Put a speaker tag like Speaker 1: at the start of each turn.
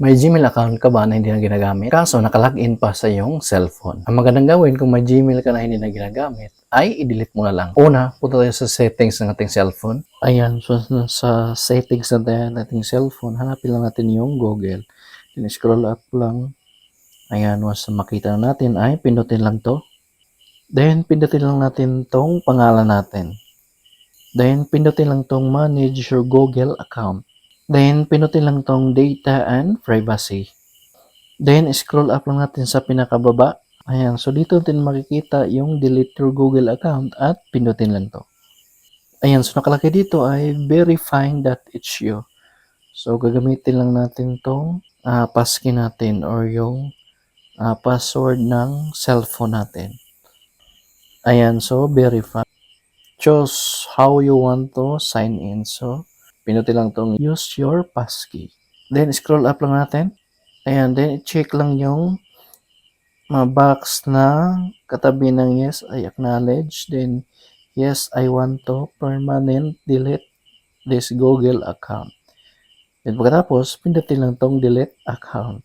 Speaker 1: May Gmail account ka ba na hindi na ginagamit? Kaso nakalagin pa sa iyong cellphone. Ang magandang gawin kung may Gmail ka na hindi na ginagamit ay i-delete mo na lang. Una, punta tayo sa settings ng ating cellphone. Ayan, so sa settings ng ating cellphone, hanapin lang natin yung Google. Then scroll up lang. Ayan, once makita na natin ay pindutin lang to. Then pindutin lang natin tong pangalan natin. Then pindutin lang tong manage your Google account. Then, pinutin lang tong data and privacy. Then, scroll up lang natin sa pinakababa. Ayan, so dito natin makikita yung delete your Google account at pinutin lang to. Ayan, so nakalagay dito ay verifying that it's you. So, gagamitin lang natin tong ah, passkey natin or yung ah, password ng cellphone natin. Ayan, so verify. Choose how you want to sign in. So, pinutin lang tong use your passkey. Then, scroll up lang natin. Ayan, then check lang yung mga box na katabi ng yes, I acknowledge. Then, yes, I want to permanent delete this Google account. Then, pagkatapos, pindutin lang tong delete account.